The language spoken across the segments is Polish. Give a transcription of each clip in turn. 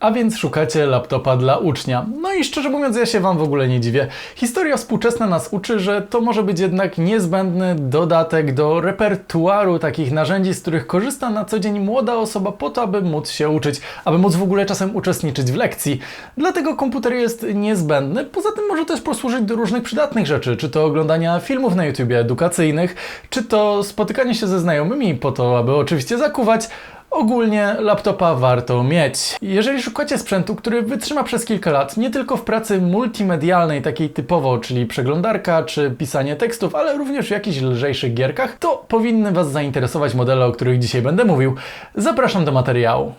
A więc szukacie laptopa dla ucznia. No i szczerze mówiąc, ja się Wam w ogóle nie dziwię. Historia współczesna nas uczy, że to może być jednak niezbędny dodatek do repertuaru takich narzędzi, z których korzysta na co dzień młoda osoba po to, aby móc się uczyć, aby móc w ogóle czasem uczestniczyć w lekcji. Dlatego komputer jest niezbędny. Poza tym może też posłużyć do różnych przydatnych rzeczy, czy to oglądania filmów na YouTube edukacyjnych, czy to spotykanie się ze znajomymi po to, aby oczywiście zakuwać. Ogólnie laptopa warto mieć. Jeżeli szukacie sprzętu, który wytrzyma przez kilka lat, nie tylko w pracy multimedialnej, takiej typowo, czyli przeglądarka czy pisanie tekstów, ale również w jakichś lżejszych gierkach, to powinny Was zainteresować modele, o których dzisiaj będę mówił. Zapraszam do materiału.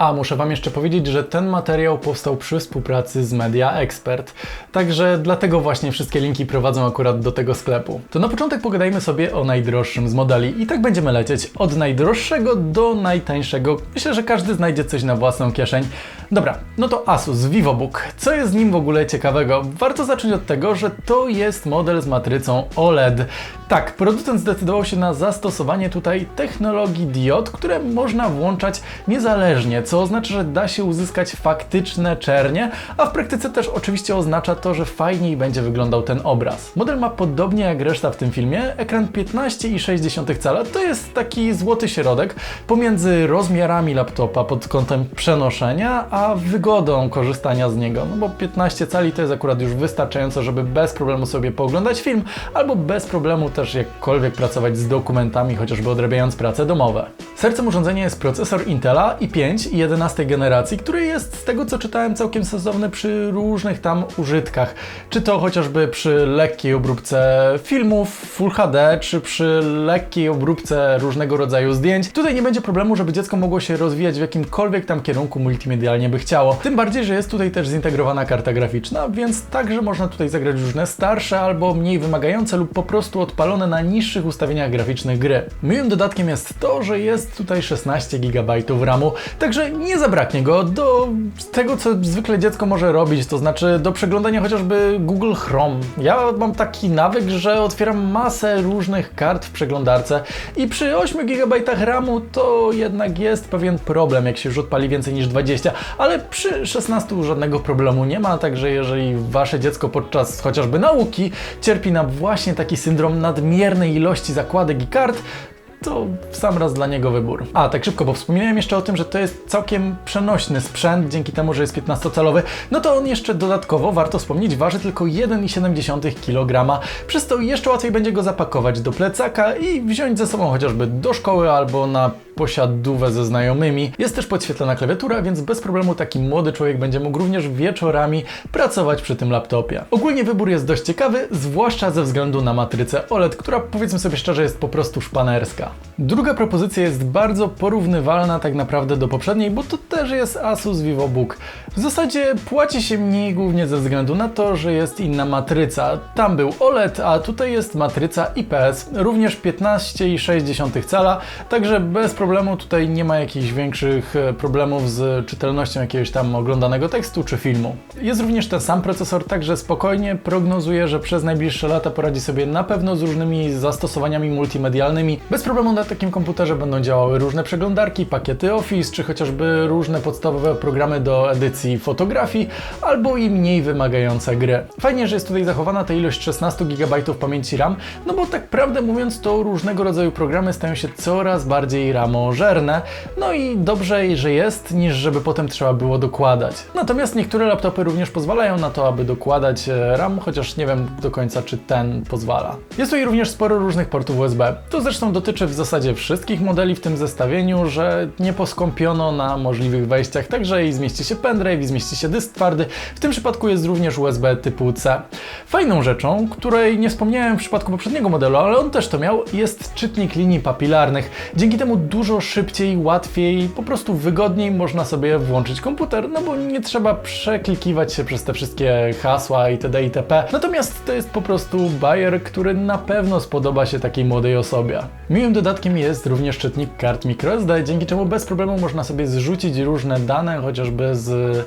A muszę Wam jeszcze powiedzieć, że ten materiał powstał przy współpracy z Media Expert, także dlatego właśnie wszystkie linki prowadzą akurat do tego sklepu. To na początek pogadajmy sobie o najdroższym z modeli i tak będziemy lecieć od najdroższego do najtańszego. Myślę, że każdy znajdzie coś na własną kieszeń. Dobra, no to Asus VivoBook. Co jest z nim w ogóle ciekawego? Warto zacząć od tego, że to jest model z matrycą OLED. Tak, producent zdecydował się na zastosowanie tutaj technologii diod, które można włączać niezależnie, co oznacza, że da się uzyskać faktyczne czernie, a w praktyce też oczywiście oznacza to, że fajniej będzie wyglądał ten obraz. Model ma podobnie jak reszta w tym filmie, ekran 15,6 cala to jest taki złoty środek pomiędzy rozmiarami laptopa pod kątem przenoszenia, a wygodą korzystania z niego, no bo 15 cali to jest akurat już wystarczająco, żeby bez problemu sobie pooglądać film, albo bez problemu też jakkolwiek pracować z dokumentami, chociażby odrabiając prace domowe. Sercem urządzenia jest procesor Intela i5 i 11 generacji, który jest z tego co czytałem całkiem sensowny przy różnych tam użytkach. Czy to chociażby przy lekkiej obróbce filmów Full HD, czy przy lekkiej obróbce różnego rodzaju zdjęć. Tutaj nie będzie problemu, żeby dziecko mogło się rozwijać w jakimkolwiek tam kierunku multimedialnie by chciało. Tym bardziej, że jest tutaj też zintegrowana karta graficzna, więc także można tutaj zagrać różne starsze albo mniej wymagające lub po prostu odpalone na niższych ustawieniach graficznych gry. Miłym dodatkiem jest to, że jest tutaj 16 GB RAMu, także nie zabraknie go do tego, co zwykle dziecko może robić, to znaczy do przeglądania chociażby Google Chrome. Ja mam taki nawyk, że otwieram masę różnych kart w przeglądarce i przy 8 GB RAMu to jednak jest pewien problem, jak się już odpali więcej niż 20, ale przy 16 żadnego problemu nie ma, także jeżeli wasze dziecko podczas chociażby nauki cierpi na właśnie taki syndrom nadmiernej ilości zakładek i kart, to sam raz dla niego wybór. A, tak szybko, bo wspomniałem jeszcze o tym, że to jest całkiem przenośny sprzęt, dzięki temu, że jest 15-calowy, no to on jeszcze dodatkowo, warto wspomnieć, waży tylko 1,7 kg, przez to jeszcze łatwiej będzie go zapakować do plecaka i wziąć ze sobą chociażby do szkoły albo na posiadówę ze znajomymi. Jest też podświetlona klawiatura, więc bez problemu taki młody człowiek będzie mógł również wieczorami pracować przy tym laptopie. Ogólnie wybór jest dość ciekawy, zwłaszcza ze względu na matrycę OLED, która powiedzmy sobie szczerze jest po prostu szpanerska. Druga propozycja jest bardzo porównywalna tak naprawdę do poprzedniej, bo to też jest Asus VivoBook. W zasadzie płaci się mniej głównie ze względu na to, że jest inna matryca. Tam był OLED, a tutaj jest matryca IPS, również 15,6 cala, także bez problemu tutaj nie ma jakichś większych e, problemów z czytelnością jakiegoś tam oglądanego tekstu czy filmu. Jest również ten sam procesor, także spokojnie prognozuję, że przez najbliższe lata poradzi sobie na pewno z różnymi zastosowaniami multimedialnymi. Bez problemu na takim komputerze będą działały różne przeglądarki, pakiety Office, czy chociażby różne podstawowe programy do edycji fotografii, albo i mniej wymagające gry. Fajnie, że jest tutaj zachowana ta ilość 16 GB pamięci RAM, no bo tak prawdę mówiąc, to różnego rodzaju programy stają się coraz bardziej ramożerne, no i dobrze, że jest, niż żeby potem trzeba było dokładać. Natomiast niektóre laptopy również pozwalają na to, aby dokładać e, RAM, chociaż nie wiem do końca, czy ten pozwala. Jest tutaj również sporo różnych portów USB. To zresztą dotyczy w zasadzie wszystkich modeli w tym zestawieniu, że nie poskąpiono na możliwych wejściach, także i zmieści się pendrive, i zmieści się dysk twardy. W tym przypadku jest również USB typu C. Fajną rzeczą, której nie wspomniałem w przypadku poprzedniego modelu, ale on też to miał, jest czytnik linii papilarnych. Dzięki temu dużo szybciej, łatwiej, po prostu wygodniej można sobie włączyć komputer, no bo nie trzeba przeklikiwać się przez te wszystkie hasła itd. itp. Natomiast to jest po prostu bajer, który na pewno spodoba się takiej młodej osobie. Miłym dodatkiem jest również czytnik kart microSD, dzięki czemu bez problemu można sobie zrzucić różne dane, chociażby z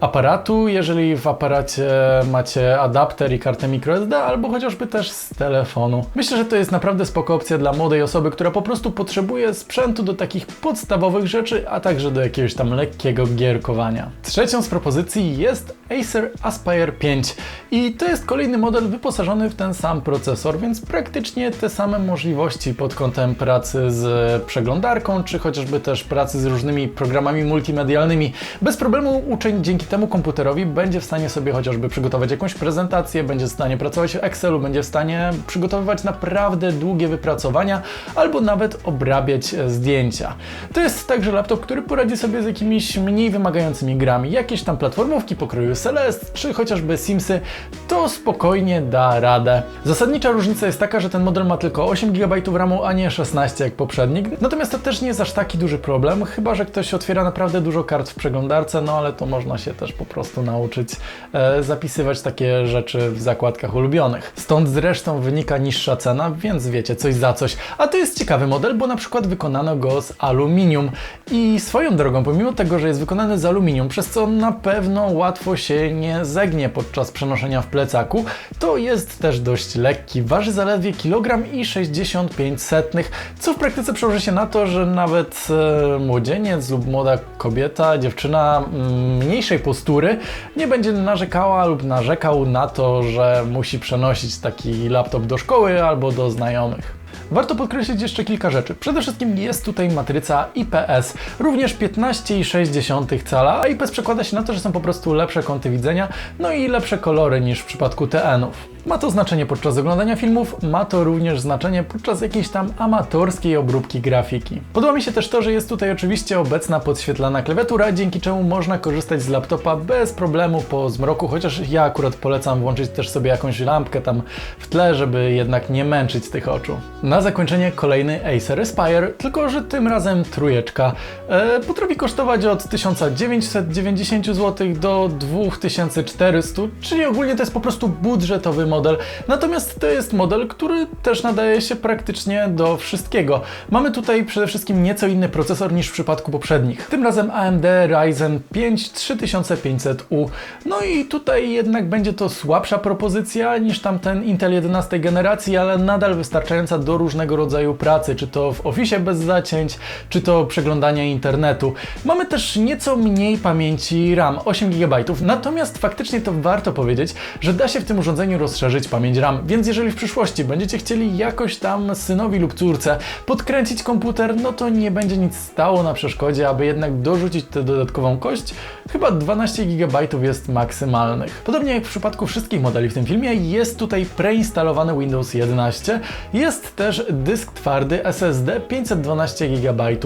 aparatu, jeżeli w aparacie macie adapter i kartę microSD, albo chociażby też z telefonu. Myślę, że to jest naprawdę spoko opcja dla młodej osoby, która po prostu potrzebuje sprzętu do takich podstawowych rzeczy, a także do jakiegoś tam lekkiego gierkowania. Trzecią z propozycji jest Acer Aspire 5 i to jest kolejny model wyposażony w ten sam procesor, więc praktycznie te same możliwości pod kątem pracy z przeglądarką, czy chociażby też pracy z różnymi programami multimedialnymi. Bez problemu uczeń dzięki temu komputerowi będzie w stanie sobie chociażby przygotować jakąś prezentację, będzie w stanie pracować w Excelu, będzie w stanie przygotowywać naprawdę długie wypracowania albo nawet obrabiać e, zdjęcia. To jest także laptop, który poradzi sobie z jakimiś mniej wymagającymi grami, jakieś tam platformówki pokroju Celeste, czy chociażby Simsy, to spokojnie da radę. Zasadnicza różnica jest taka, że ten model ma tylko 8 GB RAMu, a nie 16 jak poprzednik. Natomiast to też nie jest aż taki duży problem, chyba że ktoś otwiera naprawdę dużo kart w przeglądarce, no ale to można się też po prostu nauczyć e, zapisywać takie rzeczy w zakładkach ulubionych. Stąd zresztą wynika niższa cena, więc wiecie, coś za coś. A to jest ciekawy model, bo na przykład wykonano go z aluminium i swoją drogą, pomimo tego, że jest wykonany z aluminium, przez co na pewno łatwo się nie zegnie podczas przenoszenia w plecaku, to jest też dość lekki. Waży zaledwie kilogram i 65 setnych, co w praktyce przełoży się na to, że nawet e, młodzieniec lub młoda kobieta, dziewczyna mm, mniejszej postury nie będzie narzekała lub narzekał na to, że musi przenosić taki laptop do szkoły albo do znajomych. Warto podkreślić jeszcze kilka rzeczy. Przede wszystkim jest tutaj matryca IPS, również 15,6 cala, a IPS przekłada się na to, że są po prostu lepsze kąty widzenia, no i lepsze kolory niż w przypadku TN-ów. Ma to znaczenie podczas oglądania filmów, ma to również znaczenie podczas jakiejś tam amatorskiej obróbki grafiki. Podoba mi się też to, że jest tutaj oczywiście obecna podświetlana klawiatura, dzięki czemu można korzystać z laptopa bez problemu po zmroku, chociaż ja akurat polecam włączyć też sobie jakąś lampkę tam w tle, żeby jednak nie męczyć tych oczu. Na zakończenie kolejny Acer Aspire, tylko że tym razem trójeczka. E, potrafi kosztować od 1990 zł do 2400, czyli ogólnie to jest po prostu budżetowy model. Natomiast to jest model, który też nadaje się praktycznie do wszystkiego. Mamy tutaj przede wszystkim nieco inny procesor niż w przypadku poprzednich. Tym razem AMD Ryzen 5 3500U. No i tutaj jednak będzie to słabsza propozycja niż tamten Intel 11 generacji, ale nadal wystarczająca do różnego rodzaju pracy, czy to w Office bez zacięć, czy to przeglądania internetu. Mamy też nieco mniej pamięci RAM, 8 GB. Natomiast faktycznie to warto powiedzieć, że da się w tym urządzeniu rozszerzyć pamięć RAM, więc jeżeli w przyszłości będziecie chcieli jakoś tam synowi lub córce podkręcić komputer, no to nie będzie nic stało na przeszkodzie, aby jednak dorzucić tę dodatkową kość. Chyba 12 GB jest maksymalnych. Podobnie jak w przypadku wszystkich modeli w tym filmie, jest tutaj preinstalowany Windows 11. Jest też dysk twardy SSD 512 GB.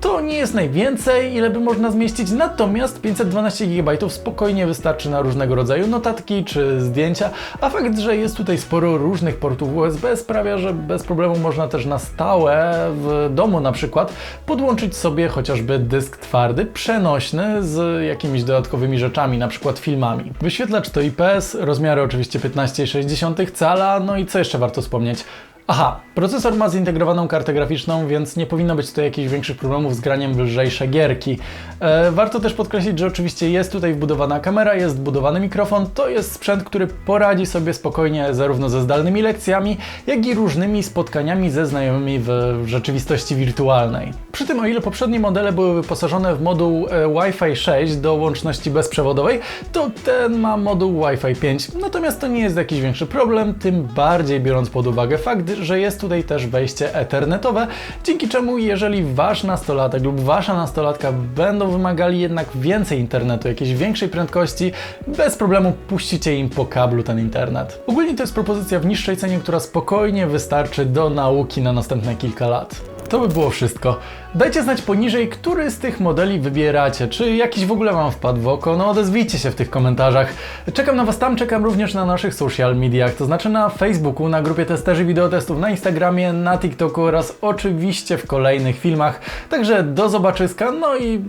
To nie jest najwięcej, ile by można zmieścić, natomiast 512 GB spokojnie wystarczy na różnego rodzaju notatki czy zdjęcia, a fakt, że jest tutaj sporo różnych portów USB sprawia, że bez problemu można też na stałe w domu na przykład podłączyć sobie chociażby dysk twardy, przenośny z jakimiś dodatkowymi rzeczami, na przykład filmami. Wyświetlacz to IPS, rozmiary oczywiście 15,6 cala, no i co jeszcze warto wspomnieć? Aha, procesor ma zintegrowaną kartę graficzną, więc nie powinno być tutaj jakichś większych problemów z graniem w lżejsze gierki. E, warto też podkreślić, że oczywiście jest tutaj wbudowana kamera, jest wbudowany mikrofon. To jest sprzęt, który poradzi sobie spokojnie zarówno ze zdalnymi lekcjami, jak i różnymi spotkaniami ze znajomymi w rzeczywistości wirtualnej. Przy tym, o ile poprzednie modele były wyposażone w moduł e, Wi-Fi 6 do łączności bezprzewodowej, to ten ma moduł Wi-Fi 5. Natomiast to nie jest jakiś większy problem, tym bardziej biorąc pod uwagę fakt, że jest tutaj też wejście ethernetowe, dzięki czemu jeżeli wasz nastolatek lub wasza nastolatka będą wymagali jednak więcej internetu, jakiejś większej prędkości, bez problemu puścicie im po kablu ten internet. Ogólnie to jest propozycja w niższej cenie, która spokojnie wystarczy do nauki na następne kilka lat. To by było wszystko. Dajcie znać poniżej, który z tych modeli wybieracie, czy jakiś w ogóle Wam wpadł w oko, no odezwijcie się w tych komentarzach. Czekam na Was tam, czekam również na naszych social mediach, to znaczy na Facebooku, na grupie testerzy wideotestów, na Instagramie, na TikToku oraz oczywiście w kolejnych filmach. Także do zobaczyska, no i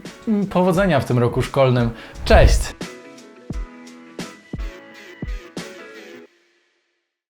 powodzenia w tym roku szkolnym. Cześć!